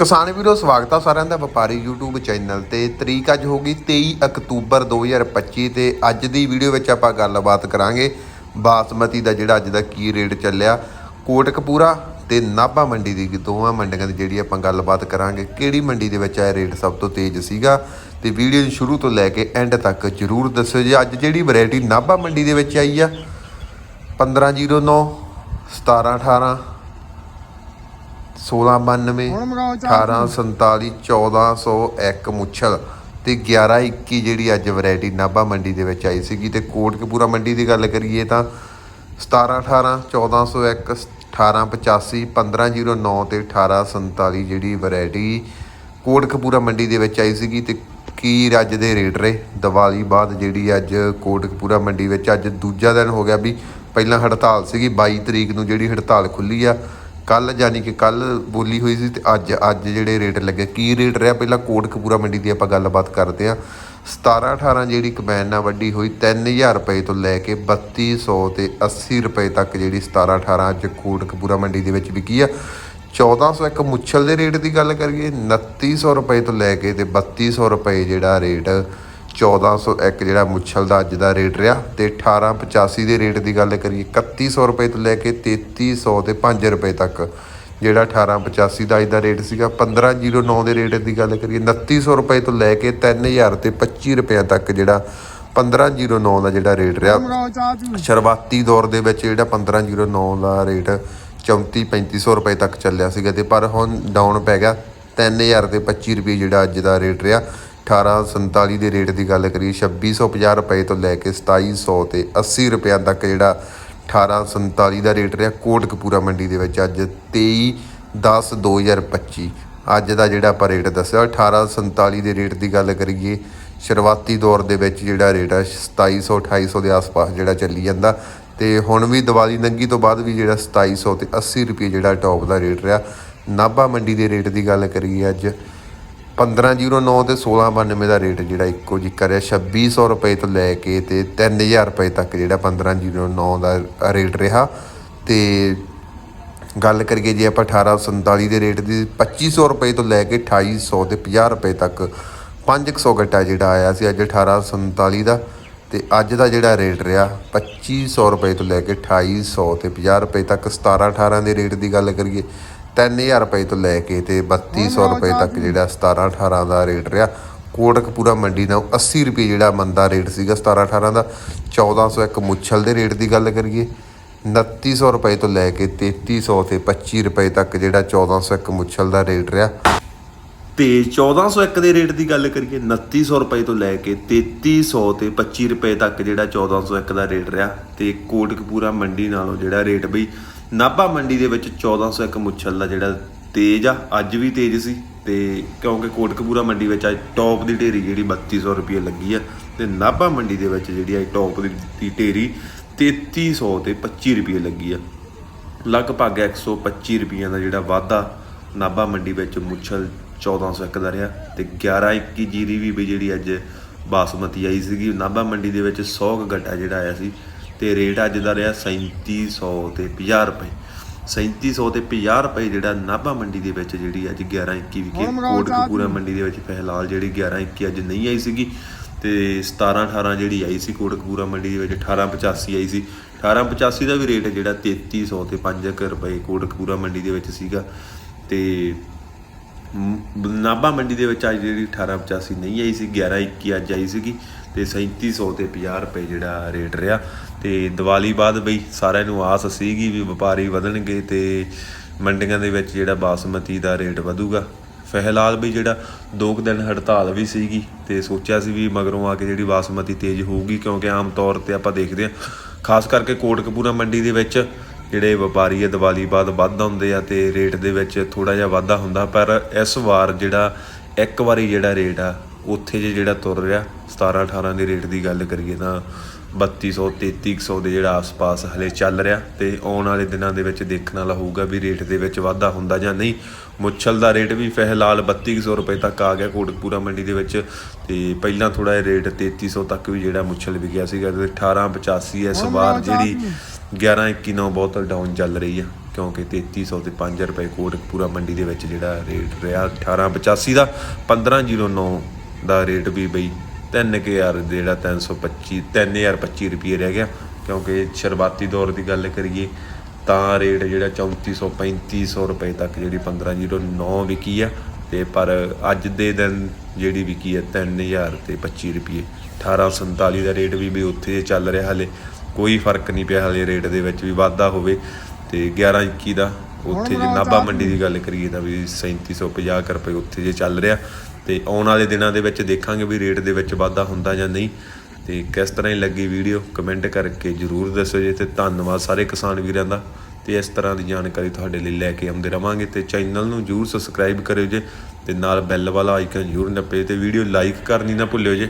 ਕਿਸਾਨ ਵੀਰੋ, ਸਵਾਗਤ ਆ ਸਾਰਿਆਂ ਦਾ ਵਪਾਰੀ YouTube ਚੈਨਲ ਤੇ। ਤਰੀਕ ਅੱਜ ਹੋ ਗਈ 23 ਅਕਤੂਬਰ 2025 ਤੇ ਅੱਜ ਦੀ ਵੀਡੀਓ ਵਿੱਚ ਆਪਾਂ ਗੱਲਬਾਤ ਕਰਾਂਗੇ ਬਾਸਮਤੀ ਦਾ ਜਿਹੜਾ ਅੱਜ ਦਾ ਕੀ ਰੇਟ ਚੱਲਿਆ, ਕੋਟਕਪੂਰਾ ਤੇ ਨਾਭਾ ਮੰਡੀ ਦੀ ਦੋਵਾਂ ਮੰਡੀਆਂ ਦੀ ਜਿਹੜੀ ਆਪਾਂ ਗੱਲਬਾਤ ਕਰਾਂਗੇ, ਕਿਹੜੀ ਮੰਡੀ ਦੇ ਵਿੱਚ ਇਹ ਰੇਟ ਸਭ ਤੋਂ ਤੇਜ਼ ਸੀਗਾ ਤੇ ਵੀਡੀਓ ਨੂੰ ਸ਼ੁਰੂ ਤੋਂ ਲੈ ਕੇ ਐਂਡ ਤੱਕ ਜਰੂਰ ਦੱਸਿਓ ਜੀ। ਅੱਜ ਜਿਹੜੀ ਵੈਰਾਈਟੀ ਨਾਭਾ ਮੰਡੀ ਦੇ ਵਿੱਚ ਆਈ ਆ 1509 1718 1692 ਹੁਣ ਮਗਾਓ ਚਾਰ 1847 1401 ਮੁੱਛਲ ਤੇ 1121 ਜਿਹੜੀ ਅੱਜ ਵੈਰਾਈਟੀ ਨਾਭਾ ਮੰਡੀ ਦੇ ਵਿੱਚ ਆਈ ਸੀਗੀ ਤੇ ਕੋਟਕਪੂਰਾ ਮੰਡੀ ਦੀ ਗੱਲ ਕਰੀਏ ਤਾਂ 1718 1401 1885 1509 ਤੇ 1847 ਜਿਹੜੀ ਵੈਰਾਈਟੀ ਕੋਟਕਪੂਰਾ ਮੰਡੀ ਦੇ ਵਿੱਚ ਆਈ ਸੀਗੀ ਤੇ ਕੀ ਅੱਜ ਦੇ ਰੇਟ ਰਹੇ? ਦੀਵਾਲੀ ਬਾਅਦ ਜਿਹੜੀ ਅੱਜ ਕੋਟਕਪੂਰਾ ਮੰਡੀ ਵਿੱਚ ਅੱਜ ਦੂਜਾ ਦਿਨ ਹੋ ਗਿਆ ਵੀ ਪਹਿਲਾਂ ਹੜਤਾਲ ਸੀਗੀ 22 ਤਰੀਕ ਨੂੰ ਜਿਹੜੀ ਹੜਤਾਲ ਖੁੱਲੀ ਆ ਕੱਲ ਯਾਨੀ ਕਿ ਕੱਲ ਬੋਲੀ ਹੋਈ ਸੀ ਤੇ ਅੱਜ ਅੱਜ ਜਿਹੜੇ ਰੇਟ ਲੱਗੇ, ਕੀ ਰੇਟ ਰਿਹਾ? ਪਹਿਲਾਂ ਕੋਟਕਪੂਰਾ ਮੰਡੀ ਦੀ ਆਪਾਂ ਗੱਲਬਾਤ ਕਰਦੇ ਆ 17 18 ਜਿਹੜੀ ਕਮੈਨ ਨਾਲ ਵੱਡੀ ਹੋਈ 3000 ਰੁਪਏ ਤੋਂ ਲੈ ਕੇ 3200 ਤੇ 80 ਰੁਪਏ ਤੱਕ ਜਿਹੜੀ 17 18 ਅੱਜ ਕੋਟਕਪੂਰਾ ਮੰਡੀ ਦੇ ਵਿੱਚ ਵਿਕੀ ਆ। 1401 ਮੁੱਛਲ ਦੇ ਰੇਟ ਦੀ ਗੱਲ ਕਰੀਏ 2900 ਰੁਪਏ ਤੋਂ ਲੈ ਕੇ ਤੇ 3200 ਰੁਪਏ ਜਿਹੜਾ ਰੇਟ 1401 ਜਿਹੜਾ ਮੁੱਛਲ ਦਾ ਅੱਜ ਦਾ ਰੇਟ ਰਿਹਾ ਤੇ 1885 ਦੇ ਰੇਟ ਦੀ ਗੱਲ ਕਰੀਏ 3100 ਰੁਪਏ ਤੋਂ ਲੈ ਕੇ 3300 ਤੇ 5 ਰੁਪਏ ਤੱਕ ਜਿਹੜਾ 1885 ਦਾ ਅੱਜ ਦਾ ਰੇਟ ਸੀਗਾ 1509 ਦੇ ਰੇਟ ਦੀ ਗੱਲ ਕਰੀਏ 2900 ਰੁਪਏ ਤੋਂ ਲੈ ਕੇ 3000 ਤੇ 25 ਰੁਪਏ ਤੱਕ ਜਿਹੜਾ 1509 ਦਾ ਜਿਹੜਾ ਰੇਟ ਰਿਹਾ। ਸ਼ੁਰੂਆਤੀ ਦੌਰ ਦੇ ਵਿੱਚ ਜਿਹੜਾ 1509 ਦਾ ਰੇਟ 34 3500 ਰੁਪਏ ਤੱਕ ਚੱਲਿਆ ਸੀਗਾ ਤੇ ਪਰ ਹੁਣ ਡਾਊਨ ਪੈ ਗਿਆ 3000 ਤੇ 25 ਰੁਪਏ ਜਿਹੜਾ ਅੱਜ ਦਾ ਰੇਟ ਰਿਹਾ। 1847 ਦੇ ਰੇਟ ਦੀ ਗੱਲ ਕਰੀਏ 2650 ਰੁਪਏ ਤੋਂ ਲੈ ਕੇ 2700 ਤੇ 80 ਰੁਪਏ ਤੱਕ ਜਿਹੜਾ 1847 ਦਾ ਰੇਟ ਰਿਹਾ ਕੋਟਕਪੂਰਾ ਮੰਡੀ ਦੇ ਵਿੱਚ ਅੱਜ 23 10 2025 ਅੱਜ ਦਾ ਜਿਹੜਾ ਆਪਾਂ ਰੇਟ ਦੱਸਿਆ 1847 ਦੇ ਰੇਟ ਦੀ ਗੱਲ ਕਰੀਏ, ਸ਼ੁਰੂਆਤੀ ਦੌਰ ਦੇ ਵਿੱਚ ਜਿਹੜਾ ਰੇਟ ਆ 2700 2800 ਦੇ ਆਸ-ਪਾਸ ਜਿਹੜਾ ਚੱਲੀ ਜਾਂਦਾ ਤੇ ਹੁਣ ਵੀ ਦੀਵਾਲੀ ਨੰਗੀ ਤੋਂ ਬਾਅਦ ਵੀ ਜਿਹੜਾ 2700 ਤੇ 80 ਰੁਪਏ ਜਿਹੜਾ ਟੌਪ ਦਾ ਰੇਟ ਰਿਹਾ। ਨਾਭਾ ਮੰਡੀ ਦੇ ਰੇਟ ਦੀ ਗੱਲ ਕਰੀਏ ਅੱਜ 1509 ਤੇ 1692 ਦਾ ਰੇਟ ਜਿਹੜਾ ਇੱਕੋ ਜਿਹਾ ਰਿਹਾ 2600 ਰੁਪਏ ਤੋਂ ਲੈ ਕੇ ਤੇ 3000 ਰੁਪਏ ਤੱਕ ਜਿਹੜਾ 1509 ਦਾ ਰੇਟ ਰਿਹਾ। ਤੇ ਗੱਲ ਕਰੀਏ ਜੇ ਆਪਾਂ 1847 ਦੇ ਰੇਟ ਦੀ 2500 ਰੁਪਏ ਤੋਂ ਲੈ ਕੇ 2800 ਤੇ 50 ਰੁਪਏ ਤੱਕ 500 ਗੱਟਾ ਜਿਹੜਾ ਆਇਆ ਸੀ ਅੱਜ 1847 ਦਾ। ਤੇ ਅੱਜ ਦਾ ਜਿਹੜਾ ਰੇਟ ਰਿਹਾ 2500 ਰੁਪਏ ਤੋਂ ਲੈ ਕੇ 2800 ਤੇ 50 ਰੁਪਏ ਤੱਕ। 17 18 ਦੇ ਰੇਟ ਦੀ ਗੱਲ ਕਰੀਏ 3000 ਰੁਪਏ ਤੋਂ ਲੈ ਕੇ ਤੇ 3200 ਰੁਪਏ ਤੱਕ ਜਿਹੜਾ 17 18 ਦਾ ਰੇਟ ਰਿਹਾ। ਕੋਟਕਪੂਰਾ ਮੰਡੀ ਨਾਲ 80 ਰੁਪਏ ਜਿਹੜਾ ਮੰਦਾ ਰੇਟ ਸੀਗਾ 17 18 ਦਾ। 1401 ਮੁੱਛਲ ਦੇ ਰੇਟ ਦੀ ਗੱਲ ਕਰੀਏ। 2900 ਰੁਪਏ ਤੋਂ ਲੈ ਕੇ 3300 ਤੇ 25 ਰੁਪਏ ਤੱਕ ਜਿਹੜਾ 1401 ਮੁੱਛਲ ਦਾ ਰੇਟ ਰਿਹਾ। ਤੇ 1401 ਦੇ ਰੇਟ ਦੀ ਗੱਲ ਕਰੀਏ 2900 ਰੁਪਏ ਤੋਂ ਲੈ ਕੇ 3300 ਤੇ 25 ਰੁਪਏ ਤੱਕ ਜਿਹੜਾ 1401 ਦਾ ਰੇਟ ਰਿਹਾ। ਤੇ ਕੋਟਕਪੂਰਾ ਮੰਡੀ ਨਾਲੋਂ ਜਿਹੜਾ ਰੇਟ ਬਈ ਨਾਭਾ ਮੰਡੀ ਦੇ ਵਿੱਚ 1401 ਮੁੱਛਲ ਦਾ ਜਿਹੜਾ ਤੇਜ਼ ਆ, ਅੱਜ ਵੀ ਤੇਜ਼ ਸੀ ਤੇ ਕਿਉਂਕਿ ਕੋਟਕਪੂਰਾ ਮੰਡੀ ਵਿੱਚ ਅੱਜ ਟੌਪ ਦੀ ਢੇਰੀ ਜਿਹੜੀ 3200 ਰੁਪਏ ਲੱਗੀ ਆ ਤੇ ਨਾਭਾ ਮੰਡੀ ਦੇ ਵਿੱਚ ਜਿਹੜੀ ਆ ਟੌਪ ਦੀ ਦੀ ਢੇਰੀ 3300 ਤੇ 25 ਰੁਪਏ ਲੱਗੀ ਆ। ਲਗਭਗ 125 ਰੁਪਈਆਂ ਦਾ ਜਿਹੜਾ ਵਾਧਾ ਨਾਭਾ ਮੰਡੀ ਵਿੱਚ ਮੁੱਛਲ 1401 ਦਾ ਰਿਹਾ ਤੇ 1121 ਜੀਰੀ ਵੀ ਜਿਹੜੀ ਅੱਜ ਬਾਸਮਤੀ ਆਈ ਸੀਗੀ। ਨਾਭਾ ਮੰਡੀ ਦੇ ਵਿੱਚ 100 ਕੁ ਗੱਟਾ ਜਿਹੜਾ ਆਇਆ ਸੀ ਤੇ ਰੇਟ ਅੱਜ ਦਾ ਰਿਹਾ 3700 ਤੇ 50 ਰੁਪਏ। 3700 ਤੇ 50 ਰੁਪਏ ਜਿਹੜਾ ਨਾਭਾ ਮੰਡੀ ਦੇ ਵਿੱਚ ਜਿਹੜੀ ਅੱਜ 1121 ਵਿਕੇ। ਹੁਣ ਮਗਾਓ ਚਾਹ ਕੋਟਕਪੂਰਾ ਮੰਡੀ ਦੇ ਵਿੱਚ ਫਿਲਹਾਲ ਜਿਹੜੀ 1121 ਅੱਜ ਨਹੀਂ ਆਈ ਸੀਗੀ। ਤੇ 17 18 ਜਿਹੜੀ ਆਈ ਸੀ ਕੋਟਕਪੂਰਾ ਮੰਡੀ ਦੇ ਵਿੱਚ 1885 ਆਈ ਸੀ। 1885 ਦਾ ਵੀ ਰੇਟ ਜਿਹੜਾ 3300 ਤੇ 5 ਰੁਪਏ ਕੋਟਕਪੂਰਾ ਮੰਡੀ ਦੇ ਵਿੱਚ ਸੀਗਾ। ਤੇ ਨਾਭਾ ਮੰਡੀ ਦੇ ਵਿੱਚ ਅੱਜ ਜਿਹੜੀ 1885 ਨਹੀਂ ਆਈ ਸੀ 1121 ਅੱਜ ਆਈ ਸੀਗੀ। ਤੇ 3700 ਤੇ 50 ਰੁਪਏ ਜਿਹੜਾ ਰੇਟ ਰਿਹਾ। ਤੇ ਦੀਵਾਲੀ ਬਾਅਦ ਬਈ ਸਾਰਿਆਂ ਨੂੰ ਆਸ ਸੀਗੀ ਵੀ ਵਪਾਰੀ ਵਧਣਗੇ ਤੇ ਮੰਡੀਆਂ ਦੇ ਵਿੱਚ ਜਿਹੜਾ ਬਾਸਮਤੀ ਦਾ ਰੇਟ ਵਧੂਗਾ। ਫਿਲਹਾਲ ਵੀ ਜਿਹੜਾ ਦੋ ਕੁ ਦਿਨ ਹੜਤਾਲ ਵੀ ਸੀਗੀ ਤੇ ਸੋਚਿਆ ਸੀ ਵੀ ਮਗਰੋਂ ਆ ਕੇ ਜਿਹੜੀ ਬਾਸਮਤੀ ਤੇਜ਼ ਹੋਊਗੀ, ਕਿਉਂਕਿ ਆਮ ਤੌਰ ਤੇ ਆਪਾਂ ਦੇਖਦੇ ਹਾਂ, ਖਾਸ ਕਰਕੇ ਕੋਟਕਪੂਰਾ ਮੰਡੀ ਦੇ ਵਿੱਚ ਜਿਹੜੇ ਵਪਾਰੀ ਆ ਦੀਵਾਲੀ ਬਾਅਦ ਵੱਧ ਹੁੰਦੇ ਆ ਤੇ ਰੇਟ ਦੇ ਵਿੱਚ ਥੋੜਾ ਜਿਹਾ ਵਾਧਾ ਹੁੰਦਾ, ਪਰ ਇਸ ਵਾਰ ਜਿਹੜਾ ਇੱਕ ਵਾਰੀ ਜਿਹੜਾ ਰੇਟ ਆ, ਉੱਥੇ ਜੇ ਜਿਹੜਾ ਤੁਰ ਰਿਹਾ 17 18 ਦੇ ਰੇਟ ਦੀ ਗੱਲ ਕਰੀਏ ਤਾਂ 3200 3300 ਦੇ ਜਿਹੜਾ ਆਸ-ਪਾਸ ਹਲੇ ਚੱਲ ਰਿਹਾ ਤੇ ਆਉਣ ਵਾਲੇ ਦਿਨਾਂ ਦੇ ਵਿੱਚ ਦੇਖਣ ਵਾਲਾ ਹੋਊਗਾ ਵੀ ਰੇਟ ਦੇ ਵਿੱਚ ਵਾਧਾ ਹੁੰਦਾ ਜਾਂ ਨਹੀਂ। ਮੁੱਛਲ ਦਾ ਰੇਟ ਵੀ ਫਿਲਹਾਲ 3200 ਰੁਪਏ ਤੱਕ ਆ ਗਿਆ ਕੋਟਕਪੂਰਾ ਮੰਡੀ ਦੇ ਵਿੱਚ ਤੇ ਪਹਿਲਾਂ ਥੋੜਾ ਜਿਹਾ ਰੇਟ 3300 ਤੱਕ ਵੀ ਜਿਹੜਾ ਮੁੱਛਲ ਵਿਕਿਆ ਸੀਗਾ ਤੇ 1885 ਇਸ ਵਾਰ ਜਿਹੜੀ 11 21 ਬਹੁਤ ਡਾਊਨ ਚੱਲ ਰਹੀ ਆ ਕਿਉਂਕਿ 3300 ਤੇ 5 ਰੁਪਏ ਕੋਟਕਪੂਰਾ ਮੰਡੀ ਦੇ ਵਿੱਚ ਜਿਹੜਾ ਰੇਟ ਰਿਹਾ 1885 ਦਾ 1509 ਦਾ ਰੇਟ ਵੀ ਬਈ 3000 ਜਿਹੜਾ 325 3025 ਰੁਪਏ ਰਹਿ ਗਿਆ। ਕਿਉਂਕਿ ਸ਼ੁਰੂਆਤੀ ਦੌਰ ਦੀ ਗੱਲ ਕਰੀਏ ਤਾਂ ਰੇਟ ਜਿਹੜਾ 3400 3500 ਰੁਪਏ ਤੱਕ ਜਿਹੜੀ 1509 ਵਿਕੀ ਆ। ਤੇ ਪਰ ਅੱਜ ਦੇ ਦਿਨ ਜਿਹੜੀ ਵਿਕੀ ਹੈ 3000 ਤੇ 25 ਰੁਪਏ 1847 ਦਾ ਰੇਟ ਵੀ ਵੀ ਉੱਥੇ ਚੱਲ ਰਿਹਾ ਹਲੇ। ਕੋਈ ਫ਼ਰਕ ਨਹੀਂ ਪਿਆ ਹਲੇ ਰੇਟ ਦੇ ਵਿੱਚ ਵੀ ਵਾਧਾ ਹੋਵੇ। ਤੇ 1121 ਦਾ ਉੱਥੇ ਜੇ ਨਾਭਾ ਮੰਡੀ ਦੀ ਗੱਲ ਕਰੀਏ ਤਾਂ ਵੀ 3750 ਕੁ ਰੁਪਏ ਉੱਥੇ ਜੇ ਚੱਲ ਰਿਹਾ। ਤੇ ਆਉਣ ਵਾਲੇ ਦਿਨਾਂ ਦੇ ਵਿੱਚ ਦੇਖਾਂਗੇ ਵੀ ਰੇਟ ਦੇ ਵਿੱਚ ਵਾਧਾ ਹੁੰਦਾ ਜਾਂ ਨਹੀਂ। ਤੇ ਕਿਸ ਤਰ੍ਹਾਂ ਹੀ ਲੱਗੀ ਵੀਡੀਓ, ਕਮੈਂਟ ਕਰਕੇ ਜਰੂਰ ਦੱਸੋ ਜੀ ਤੇ ਧੰਨਵਾਦ ਸਾਰੇ ਕਿਸਾਨ ਵੀਰਾਂ ਦਾ। ਤੇ ਇਸ ਤਰ੍ਹਾਂ ਦੀ ਜਾਣਕਾਰੀ ਤੁਹਾਡੇ ਲਈ ਲੈ ਕੇ ਆਉਂਦੇ ਰਵਾਂਗੇ ਤੇ ਚੈਨਲ ਨੂੰ ਜਰੂਰ ਸਬਸਕ੍ਰਾਈਬ ਕਰਿਓ ਜੇ ਤੇ ਨਾਲ ਬੈਲ ਵਾਲਾ ਆਈਕਨ ਜਰੂਰ ਨੱਪੇ ਤੇ ਵੀਡੀਓ ਲਾਈਕ ਕਰਨੀ ਨਾ ਭੁੱਲਿਓ ਜੇ।